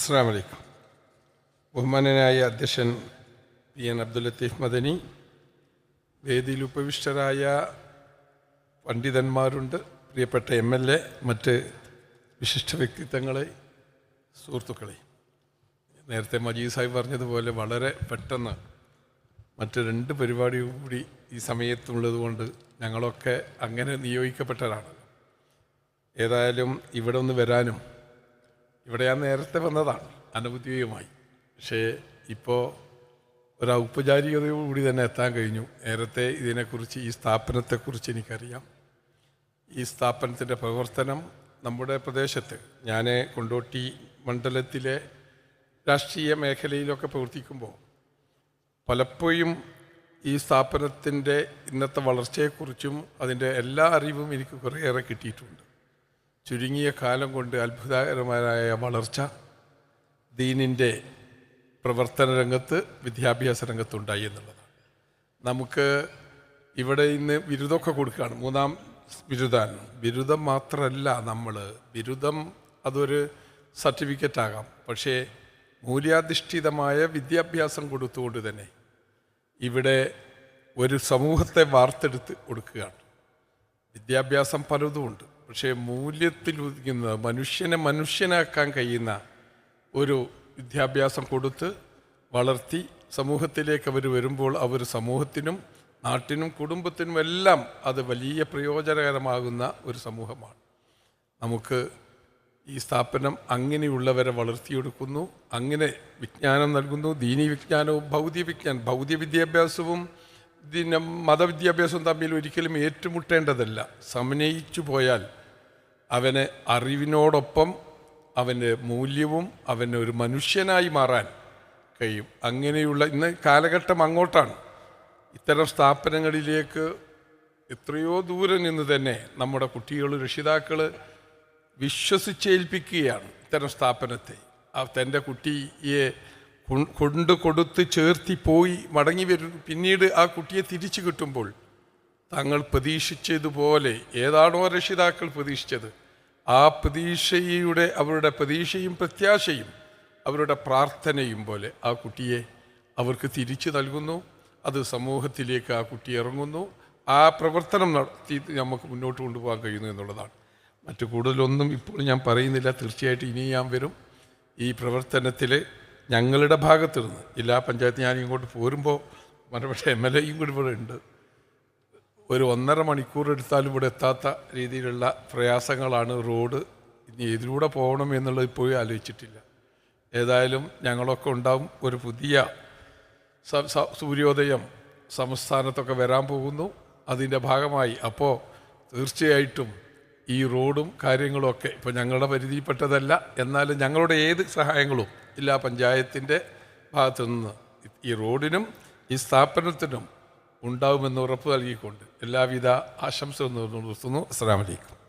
അസ്സാം വലൈക്കും ബഹുമാനനായ അധ്യക്ഷൻ പി എൻ അബ്ദുൽ ലത്തീഫ് മദനി വേദിയിൽ ഉപവിഷ്ടരായ പണ്ഡിതന്മാരുണ്ട് പ്രിയപ്പെട്ട എം എൽ എ മറ്റ് വിശിഷ്ട വ്യക്തിത്വങ്ങളെ സുഹൃത്തുക്കളെ. നേരത്തെ മജീദ് സാഹിബ് പറഞ്ഞതുപോലെ വളരെ പെട്ടെന്ന് മറ്റ് രണ്ട് പരിപാടിയും കൂടി ഈ സമയത്തുള്ളത് കൊണ്ട് ഞങ്ങളൊക്കെ അങ്ങനെ നിയോഗിക്കപ്പെട്ടവരാണ്. ഏതായാലും ഇവിടെ ഒന്ന് വരാനും ഇവിടെ ഞാൻ നേരത്തെ വന്നതാണ് അനൗദ്യോഗികമായി. പക്ഷേ ഇപ്പോൾ ഒരു ഔപചാരികതയോടുകൂടി തന്നെ എത്താൻ കഴിഞ്ഞു. നേരത്തെ ഇതിനെക്കുറിച്ച് ഈ സ്ഥാപനത്തെക്കുറിച്ച് എനിക്കറിയാം. ഈ സ്ഥാപനത്തിന്റെ പ്രവർത്തനം നമ്മുടെ പ്രദേശത്ത് ഞാൻ കൊണ്ടോട്ടി മണ്ഡലത്തിലെ രാഷ്ട്രീയ മേഖലയിലൊക്കെ പ്രവർത്തിക്കുമ്പോൾ പലപ്പോഴും ഈ സ്ഥാപനത്തിന്റെ ഇന്നത്തെ വളർച്ചയെക്കുറിച്ചും അതിന്റെ എല്ലാ അറിവും എനിക്ക് കുറേയേറെ കിട്ടിയിട്ടുണ്ട്. ചുരുങ്ങിയ കാലം കൊണ്ട് അത്ഭുതകരമായ വളർച്ച ദീനിന്റെ പ്രവർത്തന രംഗത്ത് വിദ്യാഭ്യാസ രംഗത്തുണ്ടായി എന്നുള്ളതാണ്. നമുക്ക് ഇവിടെ ഇന്ന് ബിരുദമൊക്കെ കൊടുക്കുകയാണ്. മൂന്നാം ബിരുദാണ്. ബിരുദം മാത്രമല്ല നമ്മൾ. ബിരുദം അതൊരു സർട്ടിഫിക്കറ്റ് ആകാം പക്ഷേ മൂല്യാധിഷ്ഠിതമായ വിദ്യാഭ്യാസം കൊടുത്തുകൊണ്ട് തന്നെ ഇവിടെ ഒരു സമൂഹത്തെ വാർത്തെടുത്ത് കൊടുക്കുകയാണ്. വിദ്യാഭ്യാസം പലതുമുണ്ട്. പക്ഷേ മൂല്യത്തിൽ ഉദിക്കുന്നത് മനുഷ്യനെ മനുഷ്യനാക്കാൻ കഴിയുന്ന ഒരു വിദ്യാഭ്യാസം കൊടുത്ത് വളർത്തി സമൂഹത്തിലേക്ക് അവർ വരുമ്പോൾ അവർ സമൂഹത്തിനും നാട്ടിനും കുടുംബത്തിനും എല്ലാം അത് വലിയ പ്രയോജനകരമാകുന്ന ഒരു സമൂഹമാണ്. നമുക്ക് ഈ സ്ഥാപനം അങ്ങനെയുള്ളവരെ വളർത്തിയെടുക്കുന്നു അങ്ങനെ വിജ്ഞാനം നൽകുന്നു ദീനി വിജ്ഞാനവും ഭൗതിക വിജ്ഞാനം ഭൗതിക വിദ്യാഭ്യാസവും ഇതിന് മതവിദ്യാഭ്യാസവും തമ്മിൽ ഒരിക്കലും ഏറ്റുമുട്ടേണ്ടതല്ല. സമന്വയിച്ചു പോയാൽ അവന് അറിവിനോടൊപ്പം അവന്റെ മൂല്യവും അവന് ഒരു മനുഷ്യനായി മാറാൻ കഴിയും. അങ്ങനെയുള്ള ഇന്ന് കാലഘട്ടം അങ്ങോട്ടാണ്. ഇത്തരം സ്ഥാപനങ്ങളിലേക്ക് എത്രയോ ദൂരെ നിന്ന് തന്നെ നമ്മുടെ കുട്ടികൾ രക്ഷിതാക്കൾ വിശ്വസിച്ചേൽപ്പിക്കുകയാണ് ഇത്തരം സ്ഥാപനത്തെ. തന്റെ കുട്ടിയെ കൊണ്ട് കൊടുത്ത് ചേർത്തി പോയി മടങ്ങി വരും പിന്നീട് ആ കുട്ടിയെ തിരിച്ചു കിട്ടുമ്പോൾ തങ്ങൾ പ്രതീക്ഷിച്ചതുപോലെ ഏതാണോ രക്ഷിതാക്കൾ പ്രതീക്ഷിച്ചത്. ആ പ്രതീക്ഷയുടെ അവരുടെ പ്രതീക്ഷയും പ്രത്യാശയും അവരുടെ പ്രാർത്ഥനയും പോലെ ആ കുട്ടിയെ അവർക്ക് തിരിച്ചു നൽകുന്നു. അത് സമൂഹത്തിലേക്ക് ആ കുട്ടി ഇറങ്ങുന്നു. ആ പ്രവർത്തനം നടത്തി നമുക്ക് മുന്നോട്ട് കൊണ്ടുപോകാൻ കഴിയുന്നു എന്നുള്ളതാണ്. മറ്റു കൂടുതലൊന്നും ഇപ്പോൾ ഞാൻ പറയുന്നില്ല. തീർച്ചയായിട്ടും ഇനി ഞാൻ വരും. ഈ പ്രവർത്തനത്തിൽ ഞങ്ങളുടെ ഭാഗത്തു നിന്ന് ജില്ലാ പഞ്ചായത്ത് ഞാൻ ഇങ്ങോട്ട് പോരുമ്പോൾ മറ്റേ എം എൽ എയും കൂടി ഇവിടെ ഉണ്ട്. ഒരു ഒന്നര മണിക്കൂർ എടുത്താലും ഇവിടെ എത്താത്ത രീതിയിലുള്ള പ്രയാസങ്ങളാണ് റോഡ്. ഇനി ഇതിലൂടെ പോകണം എന്നുള്ളത് ഇപ്പോഴും ആലോചിച്ചിട്ടില്ല. ഏതായാലും ഞങ്ങളൊക്കെ ഉണ്ടാവും ഒരു പുതിയ സൂര്യോദയം സംസ്ഥാനത്തൊക്കെ വരാൻ പോകുന്നു. അതിന്റെ ഭാഗമായി. അപ്പോൾ തീർച്ചയായിട്ടും ഈ റോഡും കാര്യങ്ങളും ഒക്കെ ഇപ്പോൾ ഞങ്ങളുടെ പരിധിയിൽപ്പെട്ടതല്ല. എന്നാലും ഞങ്ങളുടെ ഏത് സഹായങ്ങളും ജില്ലാ പഞ്ചായത്തിന്റെ ഭാഗത്തു നിന്ന് ഈ റോഡിനും ഈ സ്ഥാപനത്തിനും ഉണ്ടാവുമെന്ന് ഉറപ്പ് നൽകിക്കൊണ്ട് എല്ലാവിധ ആശംസകളും നിർത്തുന്നു. അസ്സാം വലൈക്കും